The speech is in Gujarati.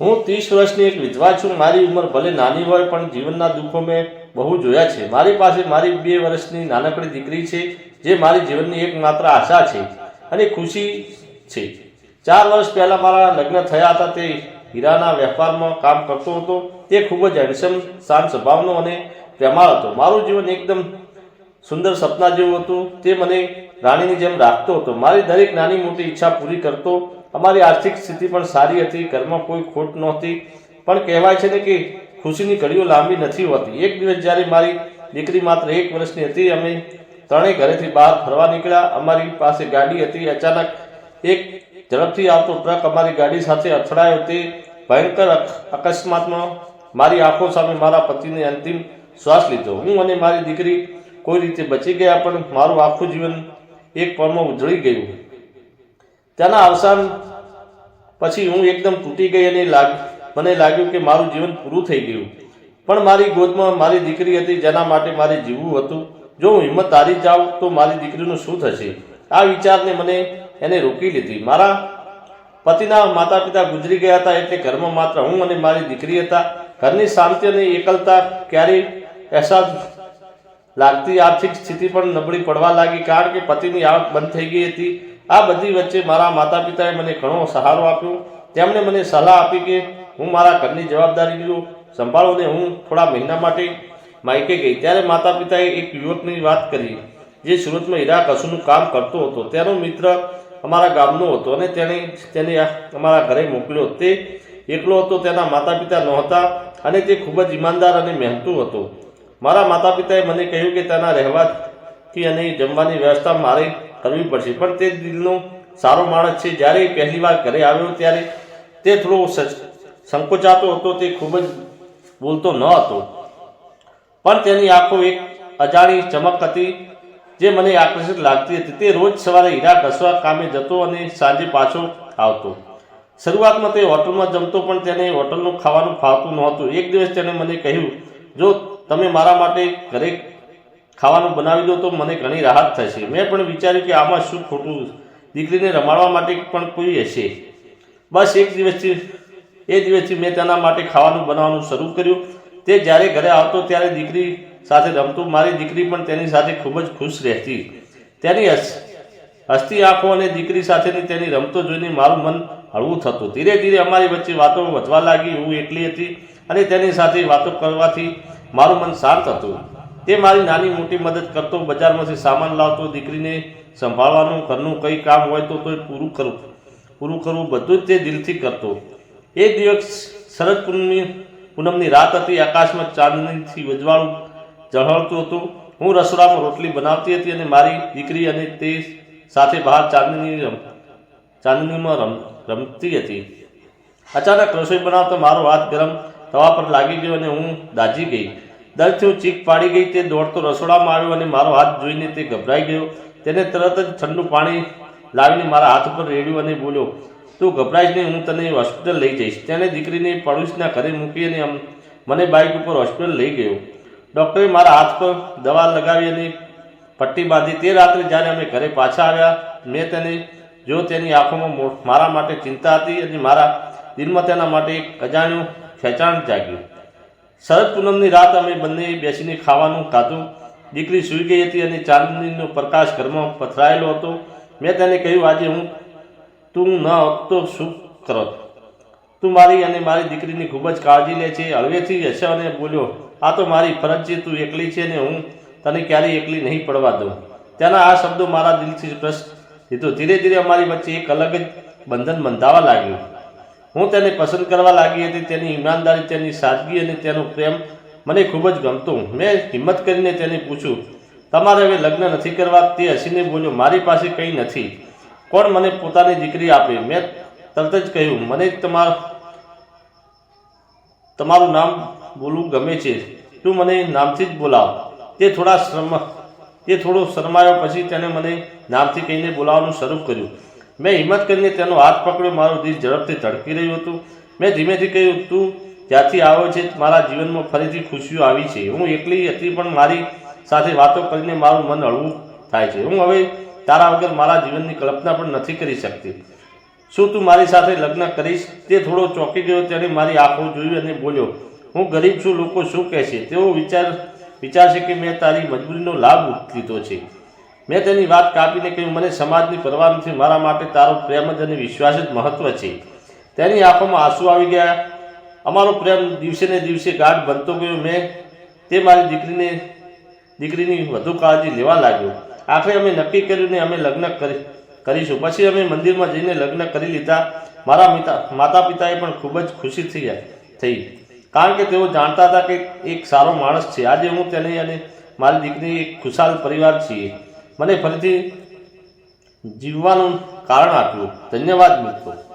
હું ત્રીસ વર્ષની એક વિધવા છું, મારી ઉંમર ભલે નાની હોય, પણ જીવનના દુઃખો મેં બહુ જોયા છે. મારી પાસે મારી બે વર્ષની નાનકડી દીકરી છે, જે મારી જીવનની એકમાત્ર આશા છે અને ખુશી છે. ચાર વર્ષ પહેલાં મારા લગ્ન થયા હતા, તે હીરાના વેપારમાં કામ કરતો હતો. તે ખૂબ જ હેન્ડસમ, શાંત સ્વભાવનો અને પ્રેમાળ હતો. મારું જીવન એકદમ સુંદર સપના જેવું હતું. તે મને રાણીની જેમ રાખતો હતો. મારી દરેક નાની મોટી ઈચ્છા પૂરી કરતો અમારી આર્થિક સ્થિતિ પણ સારી હતી, ઘરમાં કોઈ ખોટ નહોતી. પણ કહેવાય છે ને કે ખુશીની ઘડીઓ લાંબી નથી હોતી. એક દિવસ જ્યારે મારી દીકરી માત્ર એક વર્ષની હતી, અમે ત્રણેય ઘરેથી બહાર ફરવા નીકળ્યા. અમારી પાસે ગાડી હતી. અચાનક એક ઝડપથી આવતો ટ્રક અમારી ગાડી સાથે અથડાયો. તે ભયંકર અક- અકસ્માતમાં મારી આંખો સામે મારા પતિને અંતિમ શ્વાસ લીધો. હું અને મારી દીકરી કોઈ રીતે બચી ગયા, પણ મારું આખું જીવન એક પળમાં ઉજળી ગયું. તેના અવસાન પછી હું એકદમ તૂટી ગઈ અને લાગ, મને લાગ્યું કે મારું જીવન પૂરું થઈ ગયું. પણ મારી ગોદમાં મારી દીકરી હતી, જેના માટે મારે જીવવું હતું. જો હું હિંમત હારી જાઉં, તો મારી દીકરીનું શું થશે? આ વિચારને મને એને રોકી લીધી. મારા પતિના માતા પિતા ગુજરી ગયા હતા એટલે ઘરમાં માત્ર હું અને મારી દીકરી હતા. ઘરની શાંતિ અને એકલતા ક્યારેય અહેસાસ લાગતી આર્થિક સ્થિતિ પણ નબળી પડવા લાગી, કારણ કે પતિની આવક બંધ થઈ ગઈ હતી. આ બધી વચ્ચે મારા માતા પિતાએ મને ઘણો સહારો આપ્યો. તેમણે મને સલાહ આપી કે હું મારા ઘરની જવાબદારીઓ સંભાળો ને હું થોડા મહિના માટે માયકે ગઈ. ત્યારે માતા પિતાએ એક યુવકની વાત કરી, જે સુરતમાં હીરા કસુનું કામ કરતો હતો. તેનો મિત્ર અમારા ગામનો હતો અને તેણે તેને અમારા ઘરે મોકલ્યો. તે એકલો હતો, તેના માતા પિતા નહોતા અને તે ખૂબ જ ઈમાનદાર અને મહેનતુ હતો. મારા માતા પિતાએ મને કહ્યું કે તેના રહેવાથી અને જમવાની વ્યવસ્થા મારે કરવી પડશે. પણ તે દિલનો સારો માણસ છે. જ્યારે પહેલી વાર ઘરે આવ્યો ત્યારે તે થોડો સંકોચાતો હતો. તે ખૂબ જ બોલતો ન હતો. પણ તેની આંખો એક અજાણી ચમક હતી જે મને આકર્ષિત લાગતી હતી. તે રોજ સવારે હીરા ઘસવા કામે જતો અને સાંજે પાછો આવતો. શરૂઆતમાં તે હોટલમાં જમતો, પણ તેને હોટલનું ખાવાનું ફાવતું નહોતું. એક દિવસ તેણે મને કહ્યું, જો તમે મારા માટે ઘરે ખાવાનું બનાવી દો તો મને ઘણી રાહત થશે. મેં પણ વિચાર્યું કે આમાં શું ખોટું દીકરીને રમાડવા માટે પણ કોઈ હશે. બસ એક દિવસથી, એ દિવસથી મેં તેના માટે ખાવાનું બનાવવાનું શરૂ કર્યું. તે જ્યારે ઘરે આવતો ત્યારે દીકરી સાથે રમતું. મારી દીકરી પણ તેની સાથે ખૂબ જ ખુશ રહેતી. તેની હસ- હસતી આંખો અને દીકરી સાથેની તેની રમતો જોઈને મારું મન હળવું થતું. ધીરે ધીરે અમારી વચ્ચે વાતો વધવા લાગી. હું એટલી હતી અને તેની સાથે વાતો કરવાથી મારું મન શાંત હતું. તે મારી નાની મોટી મદદ કરતો, બજારમાંથી સામાન લાવતો, દીકરીને સંભાળવાનું, ઘરનું કંઈ કામ હોય તો તોય પૂરું કરવું પૂરું કરવું બધું જ તે દિલથી કરતો. એ દિવસ શરદ પૂનમની પૂનમની રાત હતી, આકાશમાં ચાંદનીથી વજવાળું ઝળહળતું હતું. હું રસોડામાં રોટલી બનાવતી હતી અને મારી દીકરી અને તે સાથે બહાર ચાંદની રમ, ચાંદનીમાં રમ, રમતી હતી. અચાનક રસોઈ બનાવતો મારો હાથ ગરમ તવા પર લાગી ગયો અને હું દાઝી ગઈ. દર્દથી ચીક પાડી ગઈ, તે દોડતો રસોડામાં આવ્યો અને મારો હાથ જોઈને તે ગભરાઈ ગયો. તેને તરત જ ઠંડુ પાણી લાવીને મારા હાથ ઉપર રેડ્યું અને બોલ્યો, તું ગભરાઈશ નહીં, હું તને હોસ્પિટલ લઈ જઈશ. તેણે દીકરીને પડોશના ઘરે મૂકી અને મને બાઇક ઉપર હોસ્પિટલ લઈ ગયો. ડૉક્ટરે મારા હાથ પર દવા લગાવી અને પટ્ટી બાંધી. તે રાત્રે જ્યારે અમે ઘરે પાછા આવ્યા, મેં તેને, જો તેની આંખોમાં મારા માટે ચિંતા હતી અને મારા દિલમાં તેના માટે એક અજાણ્યું ખેંચાણ જાગ્યું. શરદ પૂનમની રાત અમે બંને બેસીને ખાવાનું ખાધું. દીકરી સૂઈ ગઈ હતી અને ચાંદનીનો પ્રકાશ ઘરમાં પથરાયેલો હતો. મેં તેને કહ્યું, આજે હું તું ન હોત શું કરો? તું મારી અને મારી દીકરીની ખૂબ જ કાળજી લે છે. હળવેથી હશે અને બોલ્યો, આ તો મારી ફરજ છે, તું એકલી છે ને હું તને ક્યારેય એકલી નહીં પડવા દઉં. તેના આ શબ્દો મારા દિલથી પ્રશ્ન લીધો ધીરે ધીરે અમારી વચ્ચે એક અલગ જ બંધન બંધાવા લાગ્યું. હું તેને પસંદ કરવા લાગી હતી. તેની ઈમાનદારી, તેની સાદગી અને તેનો પ્રેમ મને ખૂબ જ ગમતું. મેં હિંમત કરીને તેને પૂછ્યું, તમારે હવે લગ્ન નથી કરવા? તે હસીને બોલ્યો, મારી પાસે કંઈ નથી. કોણ મને પોતાની દીકરી આપે? મેં તરત જ કહ્યું, મને તમાર તમારું નામ બોલવું ગમે છે. તું મને નામથી જ બોલાવ. તે થોડા શ્રમ, તે થોડો શરમાયો, પછી તેને મને નામથી કહીને બોલાવવાનું શરૂ કર્યું. મેં હિંમત કરીને તેનો હાથ પકડ્યો, મારું દિલ ઝડપથી ધડકી રહ્યું હતું. મેં ધીમેથી કહ્યું, તું જ્યાંથી આવ્યો છે, મારા જીવનમાં ફરીથી ખુશીઓ આવી છે. હું એકલી હતી, પણ મારી સાથે વાતો કરીને મારું મન હળવું થાય છે. હું હવે તારા વગર મારા જીવનની કલ્પના પણ નથી કરી શકતી. શું તું મારી સાથે લગ્ન કરીશ? તે થોડો ચોંકી ગયો. તેણે મારી આંખો જોઈ અને બોલ્યો, હું ગરીબ છું, લોકો શું કહેશે? તેઓ વિચાર, વિચારશે કે મેં તારી મજબૂરીનો લાભ લીધો છે. મેં તેની વાત કાપીને કહ્યું, મને સમાજની પરવા નથી, મારા માટે તારો પ્રેમ જ અને વિશ્વાસ જ મહત્વ છે. તેની આંખોમાં આંસુ આવી ગયા. અમારો પ્રેમ દિવસે ને દિવસે ગાઢ બનતો ગયો. મેં તે મારી દીકરીને, દીકરીની વધુ કાળજી લેવા લાગ્યો. આખરે અમે નક્કી કર્યું ને અમે લગ્ન કરી, કરીશું. પછી અમે મંદિરમાં જઈને લગ્ન કરી લીધા. મારા માતા પિતાએ પણ ખૂબ જ ખુશી થઈ થઈ. કારણ કે તેઓ જાણતા હતા કે એક સારો માણસ છે. આજે હું તેને અને મારી દીકરી એક ખુશાલ પરિવાર છીએ. મને ફરીથી જીવવાનું કારણ આપ્યું. ધન્યવાદ મિત્રો.